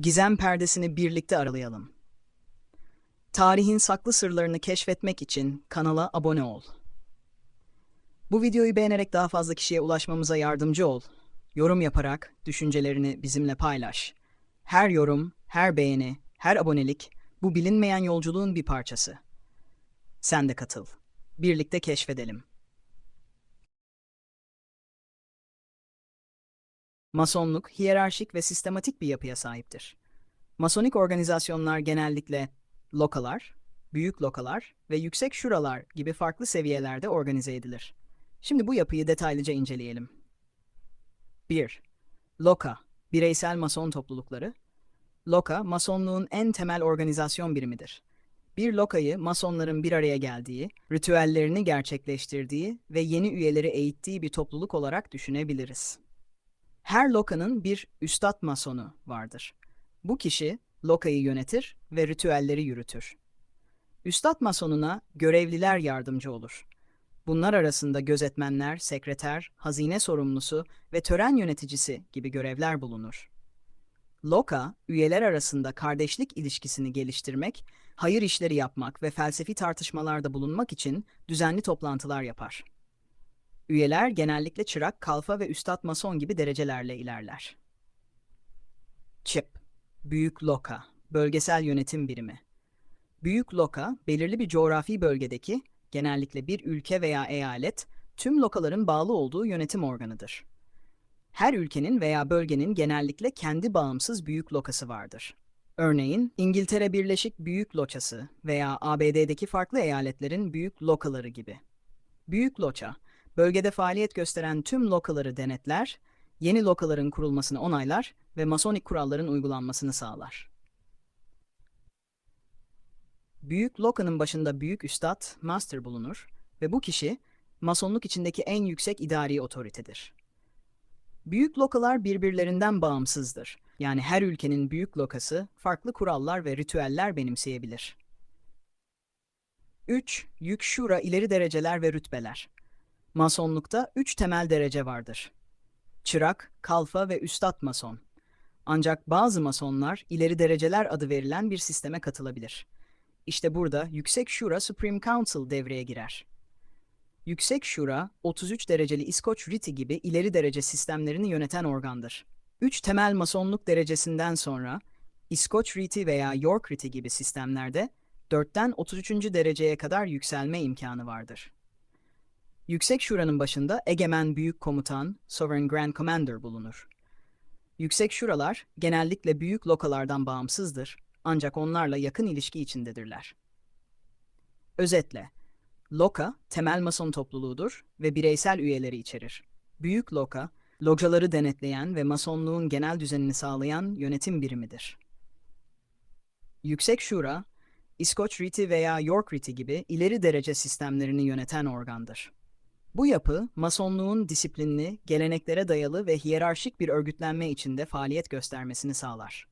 Gizem perdesini birlikte aralayalım. Tarihin saklı sırlarını keşfetmek için kanala abone ol. Bu videoyu beğenerek daha fazla kişiye ulaşmamıza yardımcı ol. Yorum yaparak düşüncelerini bizimle paylaş. Her yorum, her beğeni, her abonelik bu bilinmeyen yolculuğun bir parçası. Sen de katıl. Birlikte keşfedelim. Masonluk, hiyerarşik ve sistematik bir yapıya sahiptir. Masonik organizasyonlar genellikle lokalar, büyük lokalar ve yüksek şuralar gibi farklı seviyelerde organize edilir. Şimdi bu yapıyı detaylıca inceleyelim. 1. Loka, bireysel mason toplulukları. Loka, masonluğun en temel organizasyon birimidir. Bir lokayı masonların bir araya geldiği, ritüellerini gerçekleştirdiği ve yeni üyeleri eğittiği bir topluluk olarak düşünebiliriz. Her lokanın bir üstad masonu vardır. Bu kişi lokayı yönetir ve ritüelleri yürütür. Üstad masonuna görevliler yardımcı olur. Bunlar arasında gözetmenler, sekreter, hazine sorumlusu ve tören yöneticisi gibi görevler bulunur. Loka, üyeler arasında kardeşlik ilişkisini geliştirmek, hayır işleri yapmak ve felsefi tartışmalarda bulunmak için düzenli toplantılar yapar. Üyeler genellikle çırak, kalfa ve üstad mason gibi derecelerle ilerler. Çip, Büyük Loka, bölgesel yönetim birimi. Büyük Loka, belirli bir coğrafi bölgedeki, genellikle bir ülke veya eyalet, tüm lokaların bağlı olduğu yönetim organıdır. Her ülkenin veya bölgenin genellikle kendi bağımsız büyük lokası vardır. Örneğin İngiltere Birleşik Büyük Loçası veya ABD'deki farklı eyaletlerin büyük lokaları gibi. Büyük loça, bölgede faaliyet gösteren tüm lokaları denetler, yeni lokaların kurulmasını onaylar ve masonik kuralların uygulanmasını sağlar. Büyük lokanın başında büyük üstad, master bulunur ve bu kişi masonluk içindeki en yüksek idari otoritedir. Büyük lokalar birbirlerinden bağımsızdır. Yani her ülkenin büyük lokası farklı kurallar ve ritüeller benimseyebilir. 3. Yük şura ileri dereceler ve rütbeler. Masonlukta üç temel derece vardır. Çırak, kalfa ve üstad mason. Ancak bazı masonlar ileri dereceler adı verilen bir sisteme katılabilir. İşte burada Yüksek Şura Supreme Council devreye girer. Yüksek Şura, 33 dereceli İskoç Riti gibi ileri derece sistemlerini yöneten organdır. Üç temel masonluk derecesinden sonra İskoç Riti veya York Riti gibi sistemlerde 4'ten 33. dereceye kadar yükselme imkanı vardır. Yüksek Şura'nın başında egemen büyük komutan, Sovereign Grand Commander bulunur. Yüksek Şuralar genellikle büyük lokalardan bağımsızdır ancak onlarla yakın ilişki içindedirler. Özetle, Loka temel mason topluluğudur ve bireysel üyeleri içerir. Büyük Loka, locaları denetleyen ve masonluğun genel düzenini sağlayan yönetim birimidir. Yüksek Şura, İskoç Riti veya York Riti gibi ileri derece sistemlerini yöneten organdır. Bu yapı, masonluğun disiplinli, geleneklere dayalı ve hiyerarşik bir örgütlenme içinde faaliyet göstermesini sağlar.